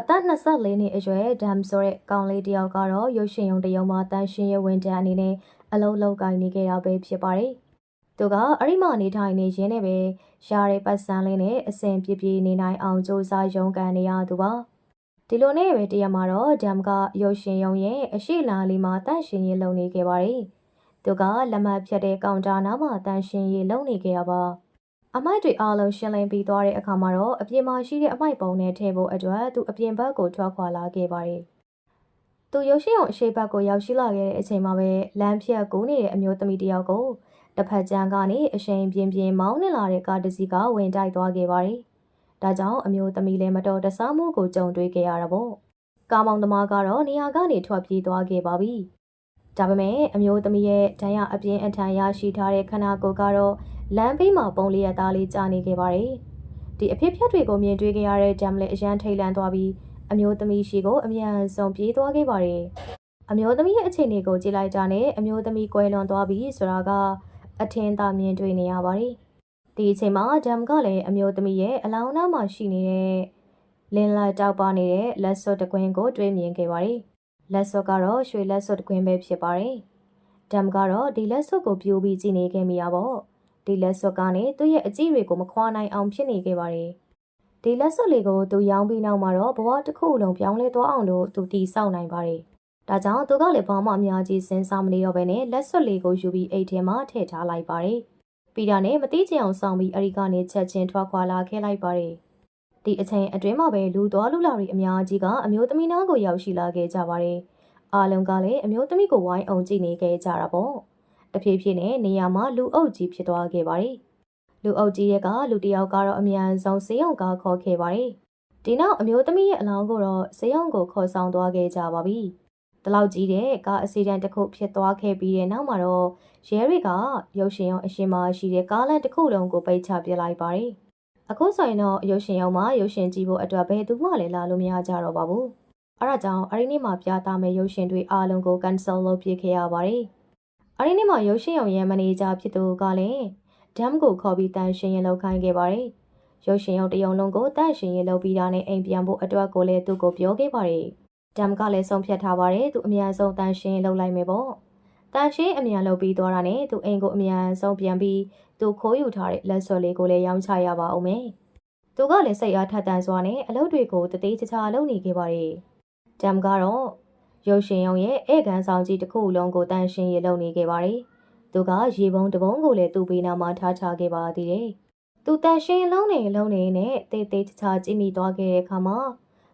အသက်24နှစ်အရွယ်ဒမ်ဆိုတဲ့ကောင်လေးတစ်ယောက်ကတော့ရုပ်ရှင်ရုံတစ်ရုံမှာတန်ရှင်ရဝင်တန်းအနေနဲ့အလုံးလုံးကိုင်းနေခဲ့တာပဲဖြစ်ပါတယ်။သူကအဲ့ဒီမှာနေထိုင်နေရင်းနဲ့ပဲရှားတဲ့ပတ်စံလေးနဲ့အစဉ်ပြေပြေနေနိုင်အောင်စူးစမ်းရုန်းကန်နေရသူပါ။ဒီလိုနဲ့ပဲတရက်မှာတော့ဒမ်ကရုပ်ရှင်ရုံရဲ့အရှိလာလေးမှာတန်ရှင်ရလုံနေခဲ့ပါတယ်။သူကလက်မဖြတ်တဲ့ကောင်တာနားမှာတန်ရှင်ရလုံနေခဲ့တာပါ။ အမိုက်တွေအားလုံးရှင်းလင်းပြီးသွားတဲ့အခါမှာတော့အပြင်မှာရှိတဲ့အမိုက်ပုံနဲ့ထည့်ဖို့အတွက်သူအပြင်ဘက်ကိုထွက်ခွာလာခဲ့ပါတယ်။သူရုပ်ရှင်အောင်အရှိဘက်ကိုရောက်ရှိလာခဲ့တဲ့အချိန်မှာပဲလမ်းဖြတ်ကူးနေတဲ့အမျိုးသမီးတစ်ယောက်ကိုတစ်ဖက်ကျန်းကနေအရှိန်ပြင်းပြင်းမောင်းနေလာတဲ့ကားတစ်စီးကဝင်တိုက်သွားခဲ့ပါတယ်။ဒါကြောင့်အမျိုးသမီးလည်းမတော်တဆမှုကိုကြုံတွေ့ခဲ့ရတာပေါ့။ကားမောင်သမားကတော့နေရာကနေထွက်ပြေးသွားခဲ့ပါပြီ။ဒါပေမဲ့အမျိုးသမီးရဲ့ဒဏ်ရာအပြင်းအထန်ရရှိထားတဲ့ခန္ဓာကိုယ်ကတော့ လမ်းဘေးမှာပုံလေးရသားလေးကြာနေခဲ့ပါတယ်။ဒီအဖြစ်အပျက်တွေကိုမြင်တွေ့ခဲ့ရတဲ့ဂျမ်လည်းအရန်ထိတ်လန့်သွားပြီးအမျိုးသမီးရှိကိုအမြန်ဆုံးပြေးသွားခဲ့ပါတယ်။အမျိုးသမီးရဲ့အခြေအနေကိုကြည့်လိုက်တာနဲ့အမျိုးသမီးကွယ်လွန်သွားပြီဆိုတာကအထင်သာမြင်တွေ့နေရပါတယ်။ဒီအချိန်မှာဂျမ်ကလည်းအမျိုးသမီးရဲ့အလောင်းနားမှာရှိနေတဲ့လင်းလာတောက်ပါနေတဲ့လက်စွပ်တစ်ကွင်းကိုတွေ့မြင်ခဲ့ပါတယ်။လက်စွပ်ကတော့ရွှေလက်စွပ်တစ်ကွင်းပဲဖြစ်ပါတယ်။ဂျမ်ကတော့ဒီလက်စွပ်ကိုပြိုပြီးကြည့်နေခဲ့မိရပါဘော။ ဒီလက်စွပ်ကနေသူ့ရဲ့အကြည့်တွေကိုမခွာနိုင်အောင်ဖြစ်နေခဲ့ပါတယ်။ဒီလက်စွပ်လေးကိုသူရောင်းပြီးနောက်မှာတော့ဘဝတစ်ခုလုံးပြောင်းလဲသွားအောင်လို့သူတည်ဆောက်နိုင်ပါတယ်။ဒါကြောင့်သူကလည်းဘာမှအများကြီးစဉ်းစားမနေတော့ဘဲနဲ့လက်စွပ်လေးကိုယူပြီးအိတ်ထဲမှာထည့်ထားလိုက်ပါတယ်။ပြီးတာနဲ့မတိချင်အောင်ဆောင်ပြီးအရိကနေချက်ချင်းထွက်ခွာလာခဲ့လိုက်ပါတယ်။ဒီအချိန်အတွင်းမှာပဲလူတော်လူလာတွေအများကြီးကအမျိုးသမီးနားကိုရောက်ရှိလာခဲ့ကြပါတယ်။အားလုံးကလည်းအမျိုးသမီးကိုဝိုင်းအောင်ကြည့်နေခဲ့ကြတာပေါ့။ တဖြည်းဖြည်းနဲ့နေရာမှာလူအုပ်ကြီးဖြစ်သွားခဲ့ပါတယ်။လူအုပ်ကြီးရဲ့ကလူတစ်ယောက်ကတော့အမြန်ဆုံးစေယုံကားခေါ်ခဲ့ပါတယ်။ဒီနောက်အမျိုးသမီးရဲ့အလောင်းကိုတော့စေယုံကိုခေါ်ဆောင်သွားခဲ့ကြပါပြီ။ဒီလောက်ကြီးတဲ့ကားအစီအတန်တစ်ခုဖြစ်သွားခဲ့ပြီးတဲ့နောက်မှာတော့ရဲတွေကရုပ်ရှင်ရုံအရှင်မရှိတဲ့ကားလမ်းတစ်ခုလုံးကိုပိတ်ချပစ်လိုက်ပါတယ်။အခုဆိုရင်တော့ရုပ်ရှင်ရုံမှာရုပ်ရှင်ကြည့်ဖို့အတွက်ဘယ်သူမှလည်းလာလို့မရကြတော့ပါဘူး။အဲဒါကြောင့်အရင်နေ့မှာပြသမယ့်ရုပ်ရှင်တွေအားလုံးကို cancel လုပ်ပြခဲ့ရပါတယ်။ အဲဒီနေ့မှာရုပ်ရှင်ရုံရဲ့မန်နေဂျာဖြစ်သူကလည်းဒမ်ကိုခေါ်ပြီးတန်ရှင်ရင်လောက်ခိုင်းခဲ့ပါတယ်။ရုပ်ရှင်ရုံတရုံလုံးကိုတန်ရှင်ရင်လောက်ပြီးတာနဲ့အိမ်ပြန်ဖို့အတွက်ကိုလည်းသူ့ကိုပြောခဲ့ပါတယ်။ဒမ်ကလည်းဆုံးဖြတ်ထားပါတယ်သူအမြန်ဆုံးတန်ရှင်လောက်လိုက်မယ်ပေါ့။တန်ရှင်အမြန်လောက်ပြီးသွားတာနဲ့သူအိမ်ကိုအမြန်ဆုံးပြန်ပြီးသူခိုးယူထားတဲ့လက်စွပ်လေးကိုလည်းရောင်းချရပါအောင်မယ်။သူကလည်းစိတ်အားထက်သန်စွာနဲ့အလုပ်တွေကိုတသေးချာချာလုပ်နေခဲ့ပါတယ်။ဒမ်ကတော့ ရုပ်ရှင်ရုံရဲ့ဧကန်ဆောင်ကြီးတစ်ခုလုံးကိုတန်ရှင်းရလုပ်နေခဲ့ပါတယ်။သူကရေပုံးတစ်ပုံးကိုလည်းသူ့ဘေးနားမှာထားချခဲ့ပါသေးတယ်။သူတန်ရှင်းလုံးနေလုံးနေနဲ့တေးသေးချာကြည့်မိသွားခဲ့တဲ့အခါမှာ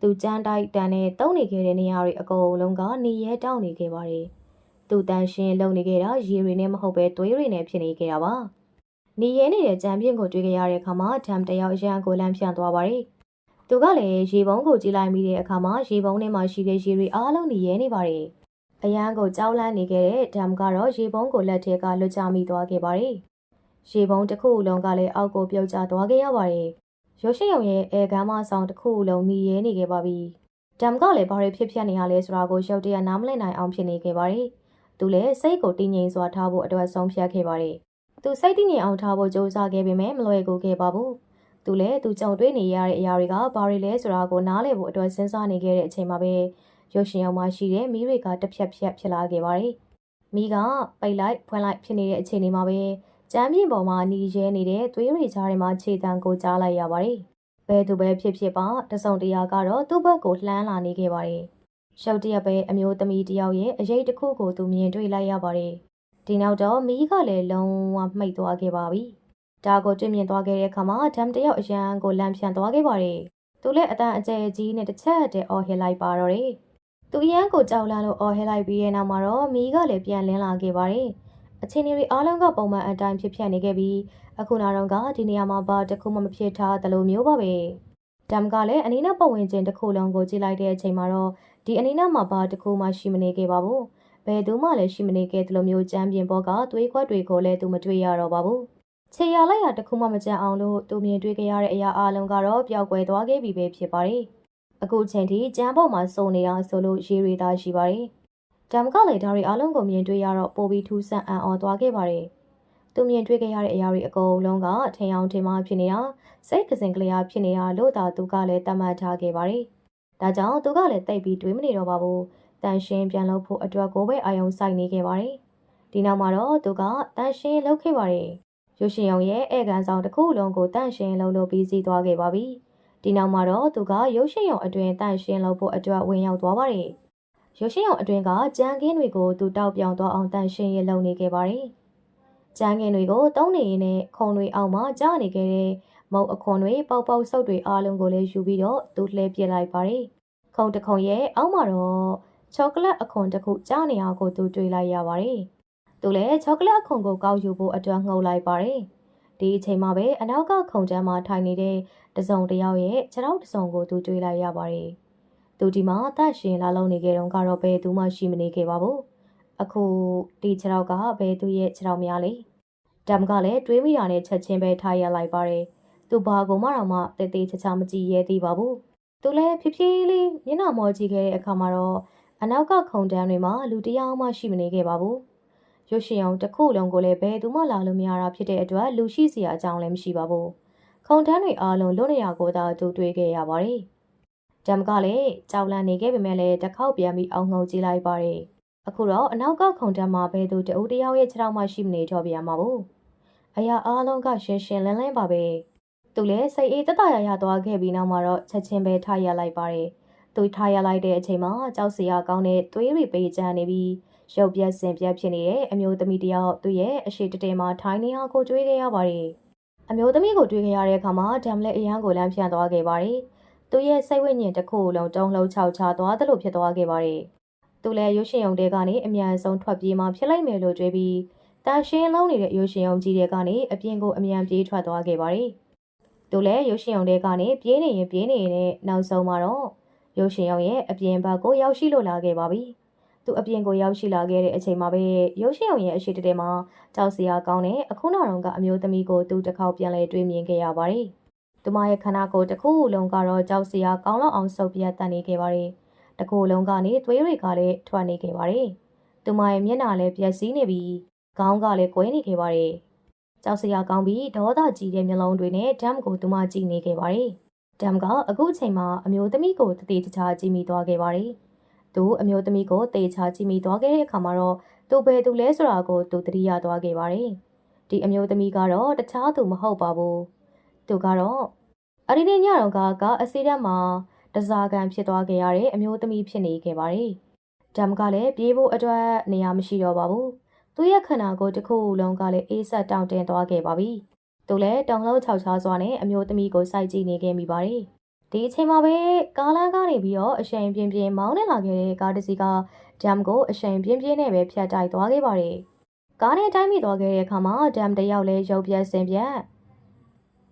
သူကြမ်းတိုက်တန်နဲ့တုံးနေခဲ့တဲ့နေရာတွေအကုန်လုံးကနေရဲတောင်းနေခဲ့ပါတယ်။သူတန်ရှင်းလုံးနေခဲ့တာရေတွေနဲ့မဟုတ်ပဲသွေးတွေနဲ့ဖြစ်နေခဲ့တာပါ။နေရဲနေတဲ့ကြံပြင်းကိုတွေ့ကြရတဲ့အခါမှာဒမ်တယောက်ရန်ကိုလမ်းဖြန့်သွားပါတယ်။ သူကလည်းရေပုံးကိုကြည့်လိုက်မိတဲ့အခါမှာရေပုံးထဲမှာရှိတဲ့ရေတွေအားလုံးနေရဲနေပါတယ်။အရန်ကိုကြောက်လန့်နေခဲ့တဲ့ဒမ်ကတော့ရေပုံးကိုလက်ထဲကလွတ်ချမိသွားခဲ့ပါတယ်။ရေပုံးတစ်ခုလုံးကလည်းအောက်ကိုပြုတ်ကျသွားခဲ့ရပါတယ်။ရုပ်ရှင်ရုံရဲ့အဲကမ်းမဆောင်တစ်ခုလုံးနေရဲနေခဲ့ပါပြီ။ဒမ်ကလည်းဘာတွေဖြစ်ဖြစ်နေရလဲဆိုတာကိုရုပ်တရက်နားမလည်နိုင်အောင်ဖြစ်နေခဲ့ပါတယ်။သူလည်းစိတ်ကိုတည်ငြိမ်စွာထားဖို့အတွက်ဆုံးဖြတ်ခဲ့ပါတယ်။သူစိတ်တည်ငြိမ်အောင်ထားဖို့ကြိုးစားခဲ့ပေမဲ့မလွယ်ကူခဲ့ပါဘူး။ သူလည်းသူကြုံတွေ့နေရတဲ့အရာတွေကဘာတွေလဲဆိုတာကိုနားလည်ဖို့အတွက်စဉ်းစားနေခဲ့တဲ့အချိန်မှာပဲရုပ်ရှင်ရုံမှာရှိတဲ့မီးတွေကတစ်ဖြက်ဖြက်ဖြစ်လာခဲ့ပါတယ်။မီးကပိတ်လိုက်ဖွင့်လိုက်ဖြစ်နေတဲ့အချိန်လေးမှာပဲကျမ်းပြင်ပေါ်မှာหนีရဲနေတဲ့သွေးတွေကြားထဲမှာခြေတံကိုကြားလိုက်ရပါတယ်။ဘယ်သူပဲဖြစ်ဖြစ်ပါတစုံတရာကတော့သူ့ဘက်ကိုလှမ်းလာနေခဲ့ပါတယ်။ရှုပ်တရက်ပဲအမျိုးသမီးတစ်ယောက်ရဲ့အရေးတစ်ခုကိုသူမြင်တွေ့လိုက်ရပါတယ်။ဒီနောက်တော့မီးကလည်းလုံးဝမှိတ်သွားခဲ့ပါပြီ။ ဒါကိုတွေ့မြင်သွားခဲ့တဲ့အခါမှာဒမ်တယောက်အရန်ကိုလမ်းဖြန့်သွားခဲ့ပါတယ်။သူလည်းအတန်အကျယ်ကြီးနဲ့တစ်ချက်တည်းအော်ဟစ်လိုက်ပါတော့တယ်။သူအရန်ကိုကြောက်လန့်လို့အော်ဟစ်လိုက်ပြီးတဲ့နောက်မှာတော့မီးကလည်းပြန်လင်းလာခဲ့ပါတယ်။အချင်းတွေအားလုံးကပုံမှန်အတိုင်းဖြစ်ဖြစ်နေခဲ့ပြီးအခုနောက်တော့ကဒီနေရာမှာဘာတစ်ခုမှမဖြစ်ထားသလိုမျိုးပါပဲ။ဒမ်ကလည်းအနီးနားပတ်ဝန်းကျင်တစ်ခုလုံးကိုကြည့်လိုက်တဲ့အချိန်မှာတော့ဒီအနီးနားမှာဘာတစ်ခုမှရှိမနေခဲ့ပါဘူး။ဘယ်သူမှလည်းရှိမနေခဲ့သလိုမျိုးကြမ်းပြင်ပေါ်ကသွေးခွက်တွေကိုလည်းသူမတွေ့ရတော့ပါဘူး။ ခြေရလိုက်ရတစ်ခုမှမကြံအောင်လို့သူမြင်တွေ့ခဲ့ရတဲ့အရာအလုံးကတော့ပျောက်ကွယ်သွားခဲ့ပြီပဲဖြစ်ပါတယ်။အခုချိန်ထိကျမ်းပေါ်မှာစုံနေတာဆိုလို့ရေးတွေသာရှိပါတယ်။ဒမ်ကလည်းဒါတွေအလုံးကိုမြင်တွေ့ရတော့ပိုပြီးထူးဆန်းအံ့ဩသွားခဲ့ပါတယ်။သူမြင်တွေ့ခဲ့ရတဲ့အရာတွေအကုန်လုံးကထင်အောင်ထင်မှားဖြစ်နေတာစိတ်ကစင်ကလေးအားဖြစ်နေတာလို့သာသူကလည်းသတ်မှတ်ထားခဲ့ပါတယ်ဒါကြောင့်သူကလည်းတိတ်ပြီးတွေးမနေတော့ပါဘူးတန်ရှင်းပြန်လုပ်ဖို့အတွက်ကိုပဲအာယုံစိုက်နေခဲ့ပါတယ်ဒီနောက်မှာတော့သူကတန်ရှင်းလုပ်ခဲ့ပါတယ် ရုပ်ရှင်ရုံရဲ့ဧကန်ဆောင်တစ်ခုလုံးကိုတန်ရှင်းလုပ်လို့ပြီးစီးသွားခဲ့ပါပြီဒီနောက်မှာတော့သူကရုပ်ရှင်ရုံအတွင်းတန်ရှင်းလုပ်ဖို့အတွက်ဝင်ရောက်သွားပါတယ်ရုပ်ရှင်ရုံအတွင်းကကြမ်းကင်းတွေကိုသူတောက်ပြောင်သွားအောင်တန်ရှင်းရလုပ်နေခဲ့ပါတယ်ကြမ်းကင်းတွေကိုတုံးနေရင်းနဲ့ခုံတွေအောက်မှာကြားနေခဲ့တဲ့မုတ်အခွန်တွေပေါက်ပေါက်ဆုပ်တွေအားလုံးကိုလည်းယူပြီးတော့သူလှည့်ပစ်လိုက်ပါတယ်ခုံတစ်ခုံရဲ့အောက်မှာတော့ချောကလက်အခွန်တစ်ခုကြားနေအောင်ကိုသူတွေ့လိုက်ရပါတယ် သူလည်းချောကလက်အခွန်ကိုကောက်ယူဖို့အတွက်ငှုပ်လိုက်ပါတယ်ဒီအချိန်မှာပဲအနောက်ကခုံတန်းမှာထိုင်နေတဲ့တစုံတစ်ယောက်ရဲ့ခြေထောက်တစ်စုံကိုသူတွေ့လိုက်ရပါတယ်သူဒီမှာတတ်ရှင်လာလုံးနေခဲ့တော့ကတော့ဘယ်သူမှရှိမနေခဲ့ပါဘူးအခုဒီခြေထောက်ကဘယ်သူရဲ့ခြေထောက်များလဲဒမ်ကလည်းတွေးမိတာနဲ့ချက်ချင်းပဲထားရလိုက်ပါတယ်သူဘာကိုမှတော့မှတေးသေးချာချာမကြည့်ရဲသေးပါဘူးသူလည်းဖြည်းဖြည်းလေးမျက်နှာမောကြည့်ခဲ့တဲ့အခါမှာတော့အနောက်ကခုံတန်းတွေမှာလူတစ်ယောက်မှရှိမနေခဲ့ပါဘူး ရုပ်ရှင်အောင်တစ်ခုလုံးကိုလည်းဘယ်သူမှလာလို့မရတာဖြစ်တဲ့အတွက်လူရှိစရာအကြောင်းလည်းမရှိပါဘူးခုံတန်းတွေအားလုံးလွတ်နေရကိုသာသူတွေ့ခဲ့ရပါတယ်ဒမ်ကလည်းကြောက်လန့်နေခဲ့ပေမဲ့လည်းတစ်ခေါက်ပြန်ပြီးအောင်ငုံကြည့်လိုက်ပါတယ်အခုတော့အနောက်ကခုံတန်းမှာဘယ်သူတဦးတစ်ယောက်ရဲ့ခြေထောက်မှရှိမနေတော့ပြန်ပါဘူးအရာအားလုံးကရှင်းရှင်းလင်းလင်းပါပဲသူလည်းစိတ်အေးတက်တရရသွားခဲ့ပြီးနောက်မှာတော့ချက်ချင်းပဲထားရလိုက်ပါတယ်သူထားရလိုက်တဲ့အချိန်မှာကြောက်စရာကောင်းတဲ့သွေးရိပေးကြနေပြီး ရုပ်ပြက်စင်ပြက်ဖြစ်နေတဲ့အမျိုးသမီးတယောက်သူ့ရဲ့အရှိတတဲမှာထိုင်းနေအောင်ကိုကြွေးခဲ့ရပါတယ်။အမျိုးသမီးကိုတွေ့ခဲ့ရတဲ့အခါမှာဒမ်လက်အရန်ကိုလမ်းဖြန့်သွားခဲ့ပါတယ်။သူ့ရဲ့စိတ်ဝိညာဉ်တစ်ခုလုံးတုံးလုံးချောက်ချသွားသလိုဖြစ်သွားခဲ့ပါတယ်။သူလည်းရုပ်ရှင်ရုံတဲကနေအမြန်ဆုံးထွက်ပြေးမှဖြစ်လိုက်မယ်လို့ကြွေးပြီးတန်ရှင်းလုံးနေတဲ့ရုပ်ရှင်ရုံကြီးတွေကနေအပြင်ကိုအမြန်ပြေးထွက်သွားခဲ့ပါတယ်။သူလည်းရုပ်ရှင်ရုံတဲကနေပြေးနေရင်ပြေးနေရင်နဲ့နောက်ဆုံးမှာတော့ရုပ်ရှင်ရုံရဲ့အပြင်ဘက်ကိုရောက်ရှိလို့လာခဲ့ပါပြီ။ သူအပြင်ကိုရောက်ရှိလာခဲ့တဲ့အချိန်မှာပဲရုပ်ရှင်ရုံရဲ့အရှိတတဲမှာကြောက်စရာကောင်းတဲ့အခုနောက်တော့ကအမျိုးသမီးကိုသူတစ်ခေါက်ပြန်လဲတွေ့မြင်ခဲ့ရပါတယ်။သူမရဲ့ခန္ဓာကိုယ်တစ်ခုလုံးကတော့ကြောက်စရာကောင်းလောက်အောင်ဆုပ်ပြတ်တန်နေခဲ့ပါတယ်။တစ်ခုလုံးကနေသွေးတွေကလည်းထွက်နေခဲ့ပါတယ်။သူမရဲ့မျက်နှာလည်းပျက်စီးနေပြီးခေါင်းကလည်းကွဲနေခဲ့ပါတယ်။ကြောက်စရာကောင်းပြီးဒေါသကြီးတဲ့မျက်လုံးတွေနဲ့ဒမ်ကိုသူမကြည့်နေခဲ့ပါတယ်။ဒမ်ကအခုအချိန်မှာအမျိုးသမီးကိုတတိတခြားကြည့်မိသွားခဲ့ပါတယ်။ သူအမျိုးသမီးကိုတေချာကြည့်မိသွားခဲ့တဲ့အခါမှာတော့သူဘယ်သူလဲဆိုတာကိုသူသတိရသွားခဲ့ပါတယ်။ဒီအမျိုးသမီးကတော့တခြားသူမဟုတ်ပါဘူး။သူကတော့အရီဒီညတော့ကကအစီတက်မှာတစားကန်ဖြစ်သွားခဲ့ရတဲ့အမျိုးသမီးဖြစ်နေခဲ့ပါတယ်။ဒမ်ကလည်းပြေးဖို့အတွက်နေရာမရှိတော့ပါဘူး။သူ့ရဲ့ခန္ဓာကိုယ်တစ်ခုလုံးကလည်းအေးဆက်တောင့်တင်းသွားခဲ့ပါပြီ။သူလည်းတောင်လုံးခြောက်ချားစွာနဲ့အမျိုးသမီးကိုစိုက်ကြည့်နေခဲ့မိပါတယ်။ ဒီအချိန်မှာပဲကားလမ်းကနေပြီးတော့အရှိန်ပြင်းပြင်းမောင်းနေလာခဲ့တဲ့ကားတစ်စီးကဒမ်ကိုအရှိန်ပြင်းပြင်းနဲ့ပဲဖြတ်တိုက်သွားခဲ့ပါတယ်။ကားနဲ့တိုင်းမိသွားခဲ့တဲ့အခါမှာဒမ်တယောက်လည်းရုပ်ပြက်ဆင်ပြက်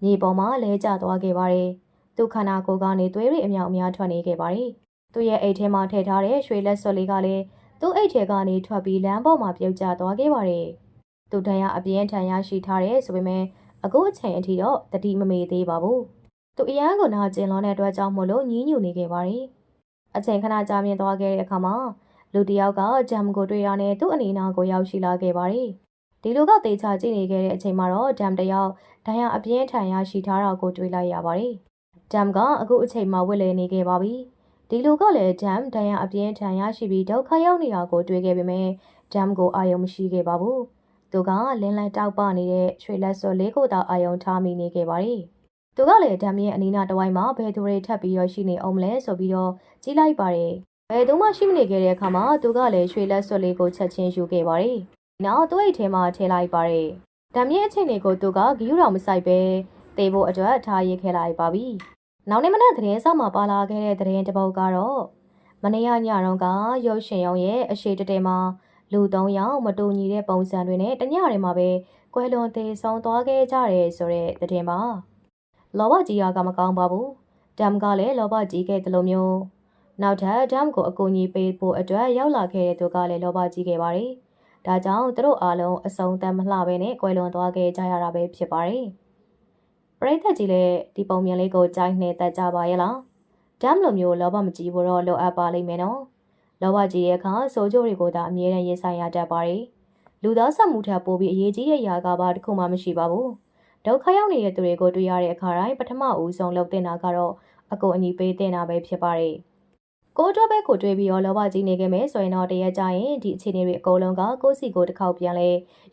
မြေပေါ်မှာလဲကျသွားခဲ့ပါတယ်။သူ့ခန္ဓာကိုယ်ကနေသွေးတွေအမြောက်အများထွက်နေခဲ့ပါတယ်။သူ့ရဲ့အိတ်ထဲမှာထည့်ထားတဲ့ရွှေလက်စွပ်လေးကလည်းသူ့အိတ်ထဲကနေထွက်ပြီးလမ်းပေါ်မှာပြုတ်ကျသွားခဲ့ပါတယ်။သူ့တရားအပြင်းထန်ရရှိထားတဲ့ဆိုပေမဲ့အခုအချိန်အထိတော့တတိမမေ့သေးပါဘူး။ သူအရန်ကိုနာကျင်လွန်တဲ့အတွက်ကြောင့်မို့လို့ညင်းညူနေခဲ့ပါတယ်။အချိန်ခဏကြာမြင့်သွားခဲ့တဲ့အခါမှာလူတစ်ယောက်ကဂျမ်ကိုတွေ့ရတဲ့သူ့အနေနာကိုရောက်ရှိလာခဲ့ပါတယ်။ဒီလူကတေချာကြည့်နေခဲ့တဲ့အချိန်မှာတော့ဂျမ်တစ်ယောက်ဒဏ်ရာအပြင်းထန်ရရှိထားတာကိုတွေ့လိုက်ရပါတယ်။ဂျမ်ကအခုအချိန်မှာဝစ်လဲနေခဲ့ပါပြီ။ဒီလူကလည်းဂျမ်ဒဏ်ရာအပြင်းထန်ရရှိပြီးဒုက္ခရောက်နေတာကိုတွေ့ခဲ့ပေမဲ့ဂျမ်ကိုအာရုံမရှိခဲ့ပါဘူး။သူကလင်းလန်းတောက်ပနေတဲ့ရွှေလက်စော်လေးကိုသာအာရုံထားမိနေခဲ့ပါတယ်။ သူကလည်းဓာမရဲ့အနီးနားတစ်ဝိုက်မှာဘယ်သူတွေထပ်ပြီးတော့ရှိနေအောင်မလဲဆိုပြီးတော့ကြည့်လိုက်ပါတယ်။ဘယ်သူမှရှိမနေခဲ့တဲ့အခါမှာသူကလည်းရွှေလက်စွပ်လေးကိုချက်ချင်းယူခဲ့ပါတယ်။နောက်သူ့အိတ်ထဲမှာထည့်လိုက်ပါတယ်။ဓာမရဲ့အချိန်လေးကိုသူကဂီယူတော်မဆိုင်ပဲတေဖို့အတွက်ထားရစ်ခဲ့လိုက်ပါပြီ။နောက်နေ့မနက်သတင်းစာမှာပါလာခဲ့တဲ့သတင်းတစ်ပုဒ်ကတော့မနေ့ကညတော့ကရုပ်ရှင်ရုံရဲ့အရှိတတဲမှာလူ၃ယောက်မတူညီတဲ့ပုံစံတွေနဲ့တညတွေမှာပဲကွဲလွန်သေးဆုံးသွားခဲ့ကြတယ်ဆိုတဲ့သတင်းပါ လောဘကြီးရကမကောင်းပါဘူးဒမ်ကလည်းလောဘကြီးခဲ့တယ်လို့မျိုးနောက်ထပ်ဒမ်ကိုအကူအညီပေးဖို့အတွက်ရောက်လာခဲ့တဲ့သူကလည်းလောဘကြီးခဲ့ပါတယ်ဒါကြောင့်သူတို့အားလုံးအစုံတမ်းမလှပဲနဲ့ကွဲလွန်သွားခဲ့ကြရတာပဲဖြစ်ပါတယ်ပရိသတ်ကြီးလည်းဒီပုံမြင်လေးကိုကြိုက်နေတတ်ကြပါရဲ့လားဒမ်လိုမျိုးလောဘမကြီးဘူးတော့လိုအပ်ပါလိမ့်မယ်နော်လောဘကြီးတဲ့အခါစိုးကြိုးတွေကိုသာအမြဲတမ်းရင်ဆိုင်ရတတ်ပါတယ်။လူသားဆက်မှုထပ်ပိုးပြီးအရေးကြီးတဲ့ຢာကပါတစ်ခုမှမရှိပါဘူး။ ဒုက္ခရောက်နေတဲ့သူတွေကိုတွေ့ရတဲ့အခါတိုင်းပထမဦးဆုံးလုပ်တင်တာကတော့အကိုအညီပေးတင်တာပဲဖြစ်ပါတယ်ကိုအတွက်ပဲကိုတွေးပြီးတော့လောဘကြီးနေခဲ့မယ်ဆိုရင်တော့တရက်ကြရင်ဒီအခြေအနေတွေအကုန်လုံးကကိုယ့်စီကိုတစ်ခေါက်ပြန်လဲ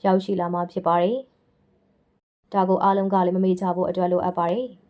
ရောက်ရှိလာမှာဖြစ်ပါတယ်။ဒါကိုအားလုံးကလည်းမမေ့ကြဖို့အတွက်လိုအပ်ပါတယ်။